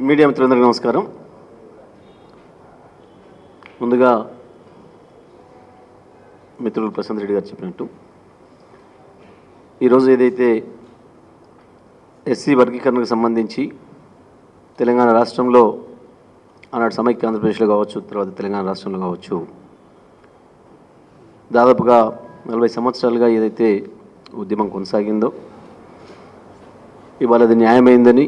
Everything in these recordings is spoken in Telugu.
మీడియా మిత్రులందరికీ నమస్కారం. ముందుగా మిత్రులు ప్రశాంత్ రెడ్డి గారు చెప్పినట్టు ఈరోజు ఏదైతే ఎస్సీ వర్గీకరణకు సంబంధించి తెలంగాణ రాష్ట్రంలో ఆనాడు సమైక్య ఆంధ్రప్రదేశ్లో కావచ్చు తర్వాత తెలంగాణ రాష్ట్రంలో కావచ్చు దాదాపుగా నలభై సంవత్సరాలుగా ఏదైతే ఉద్యమం కొనసాగిందో ఇవాళ అది న్యాయమైందని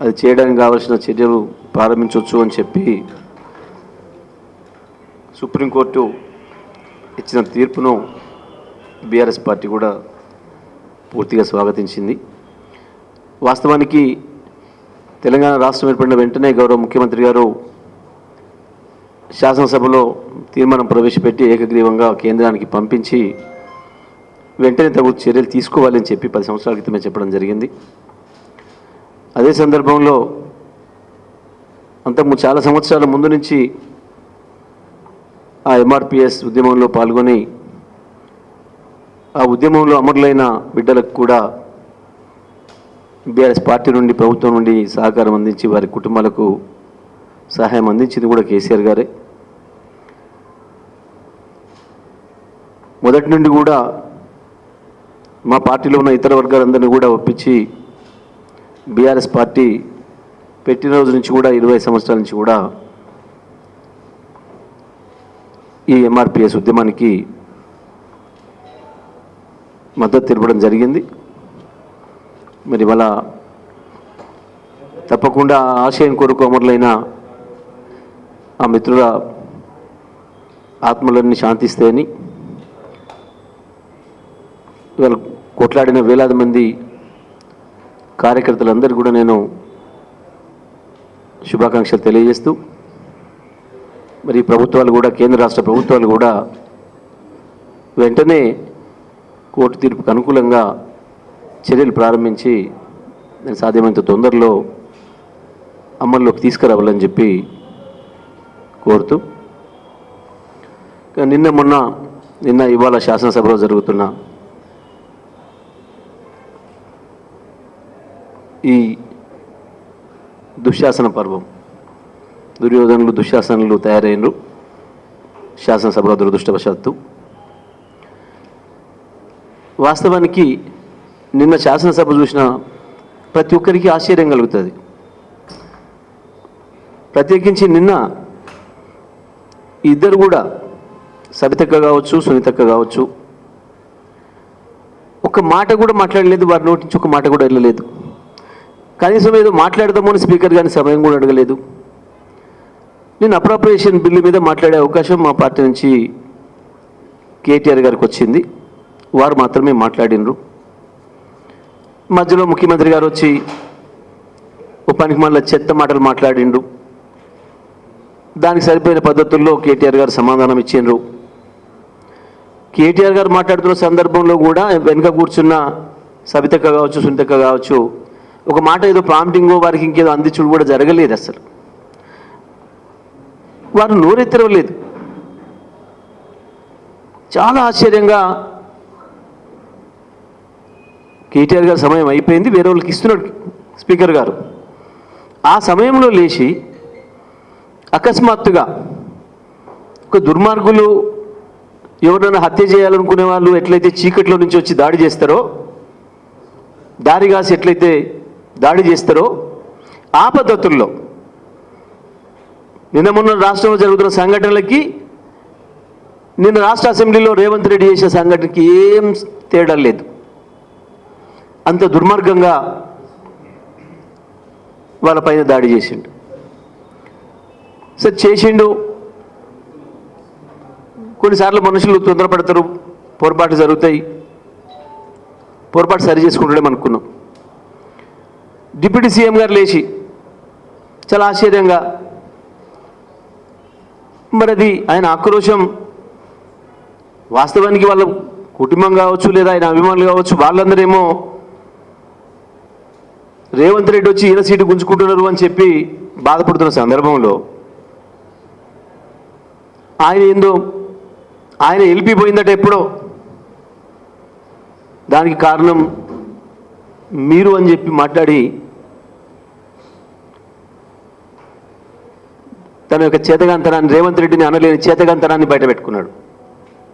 అది చేయడానికి కావాల్సిన చర్యలు ప్రారంభించవచ్చు అని చెప్పి సుప్రీంకోర్టు ఇచ్చిన తీర్పును బీఆర్ఎస్ పార్టీ కూడా పూర్తిగా స్వాగతించింది. వాస్తవానికి తెలంగాణ రాష్ట్రం ఏర్పడిన వెంటనే గౌరవ ముఖ్యమంత్రి గారు శాసనసభలో తీర్మానం ప్రవేశపెట్టి ఏకగ్రీవంగా కేంద్రానికి పంపించి వెంటనే తగు చర్యలు తీసుకోవాలని చెప్పి పది సంవత్సరాల క్రితమే చెప్పడం జరిగింది. అదే సందర్భంలో అంతకు చాలా సంవత్సరాల ముందు నుంచి ఆ ఎంఆర్పిఎస్ ఉద్యమంలో పాల్గొని ఆ ఉద్యమంలో అమరులైన బిడ్డలకు కూడా బీఆర్ఎస్ పార్టీ నుండి ప్రభుత్వం నుండి సహకారం అందించి వారి కుటుంబాలకు సహాయం అందించింది కూడా కేసీఆర్ గారే. మొదటి నుండి కూడా మా పార్టీలో ఉన్న ఇతర వర్గాలందరినీ కూడా ఒప్పించి బీఆర్ఎస్ పార్టీ పెట్టిన రోజు నుంచి కూడా ఇరవై సంవత్సరాల నుంచి కూడా ఈ ఎంఆర్పిఎస్ ఉద్యమానికి మద్దతు తెలపడం జరిగింది. మరి ఇవాళ తప్పకుండా ఆశయం కొరకు అమరులైన ఆ మిత్రుల ఆత్మలన్నీ శాంతిస్తాయని ఇవాళ కొట్లాడిన వేలాది మంది కార్యకర్తలందరూ కూడా నేను శుభాకాంక్షలు తెలియజేస్తూ మరి ప్రభుత్వాలు కూడా కేంద్ర రాష్ట్ర ప్రభుత్వాలు కూడా వెంటనే కోర్టు తీర్పుకు అనుకూలంగా చర్యలు ప్రారంభించి నేను సాధ్యమైనంత తొందరలో అమల్లోకి తీసుకురావాలని చెప్పి కోరుతూ నిన్న మొన్న నిన్న ఇవాళ శాసనసభలో జరుగుతున్న ఈ దుశ్శాసన పర్వం. దుర్యోధనులు దుశ్శాసనలు తయారైనరు. శాసనసభలో దురదృష్టవశాత్తు. వాస్తవానికి నిన్న శాసనసభ చూసిన ప్రతి ఒక్కరికి ఆశ్చర్యం కలుగుతుంది. ప్రత్యేకించి నిన్న ఇద్దరు కూడా సబితక్క కావచ్చు సునీతక్క కావచ్చు ఒక మాట కూడా మాట్లాడలేదు వారి నోటి నుంచి ఒక మాట కూడా వెళ్ళలేదు. కనీసం ఏదో మాట్లాడదామని అని స్పీకర్ గారిని సమయం కూడా అడగలేదు. నేను అప్రాప్రియేషన్ బిల్లు మీద మాట్లాడే అవకాశం మా పార్టీ నుంచి కేటీఆర్ గారికి వచ్చింది. వారు మాత్రమే మాట్లాడినరు. మధ్యలో ముఖ్యమంత్రి గారు వచ్చి ఉపానికి మళ్ళీ చెత్త మాటలు మాట్లాడిండు దానికి సరిపోయిన పద్ధతుల్లో కేటీఆర్ గారు సమాధానం ఇచ్చిండ్రు. కేటీఆర్ గారు మాట్లాడుతున్న సందర్భంలో కూడా వెనుక కూర్చున్న సబితక్క కావచ్చు సునీతక్క కావచ్చు ఒక మాట ఏదో ప్రాంప్టింగో వారికి ఇంకేదో అందించడం కూడా జరగలేదు అసలు. వారు నోరెత్తరవలేదు. చాలా ఆశ్చర్యంగా కేటీఆర్ గారు సమయం అయిపోయింది వేరే వాళ్ళకి ఇస్తున్నాడు స్పీకర్ గారు. ఆ సమయంలో లేచి అకస్మాత్తుగా ఒక దుర్మార్గులు ఎవరైనా హత్య చేయాలనుకునే వాళ్ళు ఎట్లయితే చీకట్లో నుంచి వచ్చి దాడి చేస్తారో దారి కాసి ఎట్లయితే దాడి చేస్తారో ఆ పద్ధతుల్లో నిన్న మొన్న రాష్ట్రంలో జరుగుతున్న సంఘటనలకి నిన్న రాష్ట్ర అసెంబ్లీలో రేవంత్ రెడ్డి చేసిన సంఘటనకి ఏం తేడా లేదు. అంత దుర్మార్గంగా వాళ్ళపైన దాడి చేసిండు. సార్ చేసిండు. కొన్నిసార్లు మనుషులు తొందరపడతారు పొరపాటు జరుగుతాయి. పొరపాటు సరి చేసుకుంటాడేమనుకున్నాం డిప్యూటీ సీఎం గారు లేచి చాలా ఆశ్చర్యంగా మరి అది ఆయన ఆక్రోశం వాస్తవానికి వాళ్ళ కుటుంబం కావచ్చు లేదా ఆయన అభిమానులు కావచ్చు వాళ్ళందరేమో రేవంత్ రెడ్డి వచ్చి ఈయన సీటు గుంజుకుంటున్నారు అని చెప్పి బాధపడుతున్న సందర్భంలో ఆయన ఏందో ఆయన వెళ్ళిపోయిందట ఎప్పుడో. దానికి కారణం మీరు అని చెప్పి మాట్లాడి తన యొక్క చేతగంతనాన్ని రేవంత్ రెడ్డిని అనలేని చేతగంతనాన్ని బయట పెట్టుకున్నాడు.